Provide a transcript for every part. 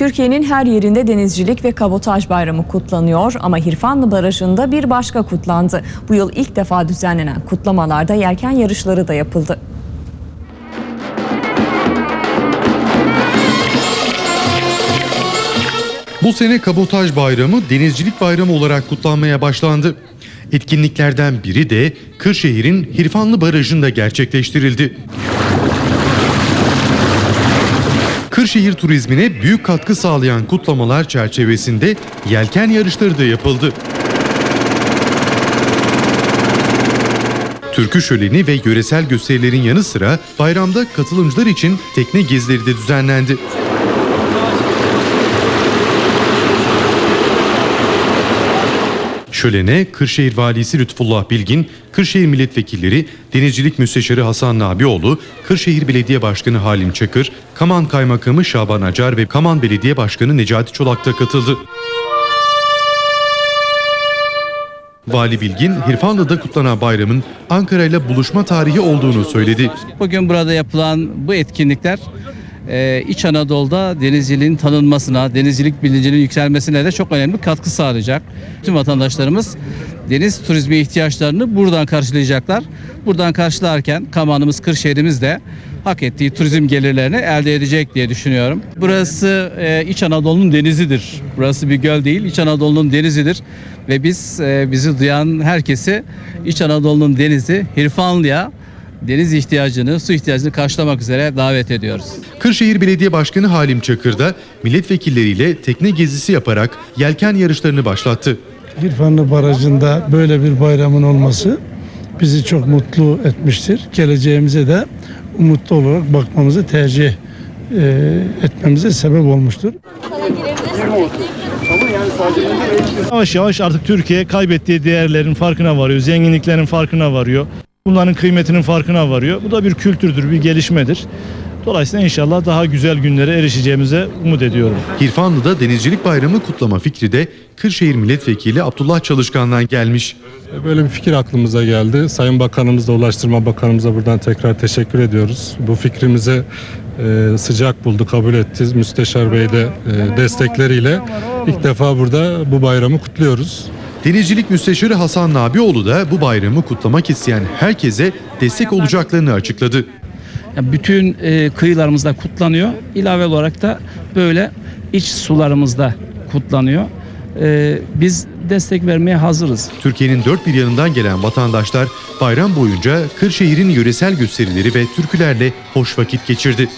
Türkiye'nin her yerinde denizcilik ve kabotaj bayramı kutlanıyor ama Hirfanlı Barajı'nda bir başka kutlandı. Bu yıl ilk defa düzenlenen kutlamalarda yelken yarışları da yapıldı. Bu sene Kabotaj Bayramı Denizcilik Bayramı olarak kutlanmaya başlandı. Etkinliklerden biri de Kırşehir'in Hirfanlı Barajı'nda gerçekleştirildi. Kırşehir turizmine büyük katkı sağlayan kutlamalar çerçevesinde yelken yarışları da yapıldı. Türkü şöleni ve yöresel gösterilerin yanı sıra bayramda katılımcılar için tekne gezileri de düzenlendi. Şölene Kırşehir Valisi Lütfullah Bilgin, Kırşehir Milletvekilleri, Denizcilik Müsteşarı Hasan Nabioğlu, Kırşehir Belediye Başkanı Halim Çakır, Kaman Kaymakamı Şaban Acar ve Kaman Belediye Başkanı Necati Çolak da katıldı. Vali Bilgin, Hirfanlı'da kutlanan bayramın Ankara ile buluşma tarihi olduğunu söyledi. Bugün burada yapılan bu etkinlikler e, İç Anadolu'da denizciliğin tanınmasına, denizcilik bilincinin yükselmesine de çok önemli katkı sağlayacak. Tüm vatandaşlarımız deniz turizmi ihtiyaçlarını buradan karşılayacaklar. Buradan karşılarken Kamanımız, Kırşehir'imiz de hak ettiği turizm gelirlerini elde edecek diye düşünüyorum. Burası e, İç Anadolu'nun denizidir. Burası bir göl değil, İç Anadolu'nun denizidir. Ve biz e, bizi duyan herkesi İç Anadolu'nun denizi Hirfanlı'ya deniz ihtiyacını, su ihtiyacını karşılamak üzere davet ediyoruz. Kırşehir Belediye Başkanı Halim Çakır da milletvekilleriyle tekne gezisi yaparak yelken yarışlarını başlattı. İrfanlı Barajı'nda böyle bir bayramın olması bizi çok mutlu etmiştir. Geleceğimize de umutlu olarak bakmamızı tercih e, etmemize sebep olmuştur. Yavaş yavaş artık Türkiye kaybettiği değerlerin farkına varıyor, zenginliklerin farkına varıyor. Bunların kıymetinin farkına varıyor. Bu da bir kültürdür, bir gelişmedir. Dolayısıyla inşallah daha güzel günlere erişeceğimize umut ediyorum. Hirfanlı'da Denizcilik Bayramı kutlama fikri de Kırşehir Milletvekili Abdullah Çalışkan'dan gelmiş. Böyle bir fikir aklımıza geldi. Sayın Bakanımızla, Ulaştırma Bakanımıza buradan tekrar teşekkür ediyoruz. Bu fikrimizi e, sıcak buldu, kabul etti. Müsteşar Bey de e, destekleriyle ilk defa burada bu bayramı kutluyoruz. Denizcilik Müsteşarı Hasan Nabioğlu da bu bayramı kutlamak isteyen herkese destek olacaklarını açıkladı. Yani bütün e, kıyılarımızda kutlanıyor. İlave olarak da böyle iç sularımızda kutlanıyor. E, biz destek vermeye hazırız. Türkiye'nin dört bir yanından gelen vatandaşlar bayram boyunca Kırşehir'in yöresel gösterileri ve türkülerle hoş vakit geçirdi.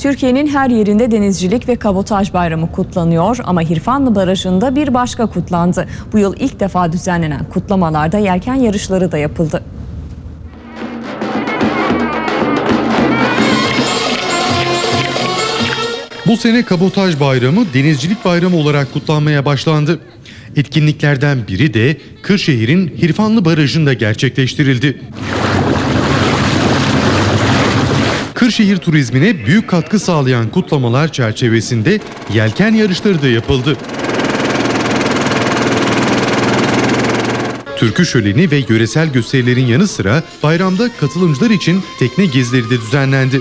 Türkiye'nin her yerinde denizcilik ve kabotaj bayramı kutlanıyor ama Hirfanlı Barajı'nda bir başka kutlandı. Bu yıl ilk defa düzenlenen kutlamalarda yelken yarışları da yapıldı. Bu sene Kabotaj Bayramı Denizcilik Bayramı olarak kutlanmaya başlandı. Etkinliklerden biri de Kırşehir'in Hirfanlı Barajı'nda gerçekleştirildi. Kırşehir turizmine büyük katkı sağlayan kutlamalar çerçevesinde yelken yarışları da yapıldı. Türkü şöleni ve yöresel gösterilerin yanı sıra bayramda katılımcılar için tekne gezileri de düzenlendi.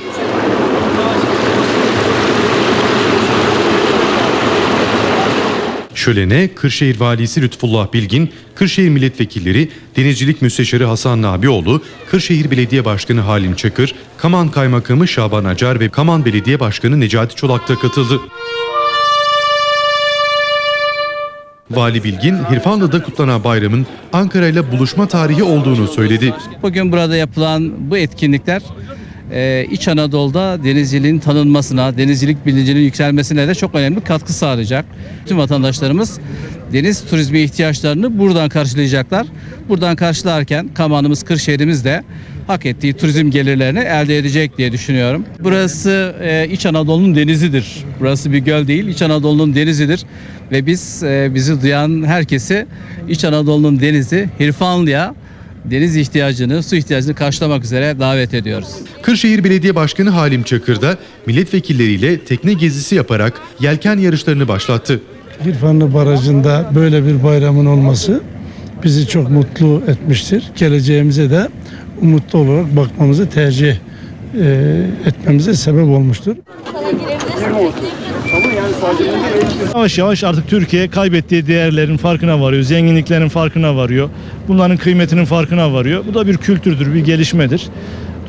Şölene Kırşehir Valisi Lütfullah Bilgin, Kırşehir Milletvekilleri, Denizcilik Müsteşarı Hasan Nabioğlu, Kırşehir Belediye Başkanı Halim Çakır, Kaman Kaymakamı Şaban Acar ve Kaman Belediye Başkanı Necati Çolak da katıldı. Vali Bilgin, Hirfanlı'da kutlanan bayramın Ankara ile buluşma tarihi olduğunu söyledi. Bugün burada yapılan bu etkinlikler e, İç Anadolu'da denizciliğin tanınmasına, denizcilik bilincinin yükselmesine de çok önemli katkı sağlayacak. Tüm vatandaşlarımız deniz turizmi ihtiyaçlarını buradan karşılayacaklar. Buradan karşılarken Kamanımız, Kırşehir'imiz de hak ettiği turizm gelirlerini elde edecek diye düşünüyorum. Burası e, İç Anadolu'nun denizidir. Burası bir göl değil, İç Anadolu'nun denizidir. Ve biz e, bizi duyan herkesi İç Anadolu'nun denizi Hirfanlı'ya deniz ihtiyacını, su ihtiyacını karşılamak üzere davet ediyoruz. Kırşehir Belediye Başkanı Halim Çakır da milletvekilleriyle tekne gezisi yaparak yelken yarışlarını başlattı. İrfanlı Barajı'nda böyle bir bayramın olması bizi çok mutlu etmiştir. Geleceğimize de umutlu olarak bakmamızı tercih e, etmemize sebep olmuştur. Yavaş yavaş artık Türkiye kaybettiği değerlerin farkına varıyor, zenginliklerin farkına varıyor. Bunların kıymetinin farkına varıyor. Bu da bir kültürdür, bir gelişmedir.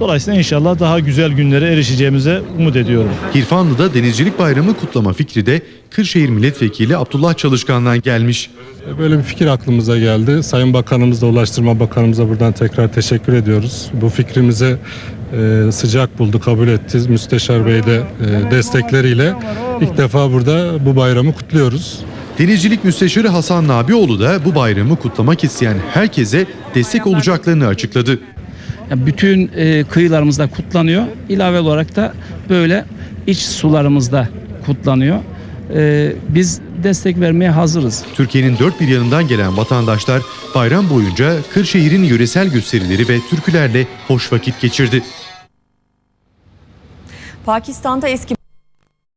Dolayısıyla inşallah daha güzel günlere erişeceğimize umut ediyorum. Hirfanlı'da Denizcilik Bayramı kutlama fikri de Kırşehir Milletvekili Abdullah Çalışkan'dan gelmiş. Böyle bir fikir aklımıza geldi. Sayın Bakanımız da Ulaştırma Bakanımıza buradan tekrar teşekkür ediyoruz. Bu fikrimizi e, sıcak buldu, kabul etti. Müsteşar Bey de e, destekleriyle ilk defa burada bu bayramı kutluyoruz. Denizcilik Müsteşarı Hasan Nabioğlu da bu bayramı kutlamak isteyen herkese destek olacaklarını açıkladı. Yani bütün e, kıyılarımızda kutlanıyor. İlave olarak da böyle iç sularımızda kutlanıyor. E, biz destek vermeye hazırız. Türkiye'nin dört bir yanından gelen vatandaşlar bayram boyunca Kırşehir'in yöresel gösterileri ve türkülerle hoş vakit geçirdi. Pakistan'da eski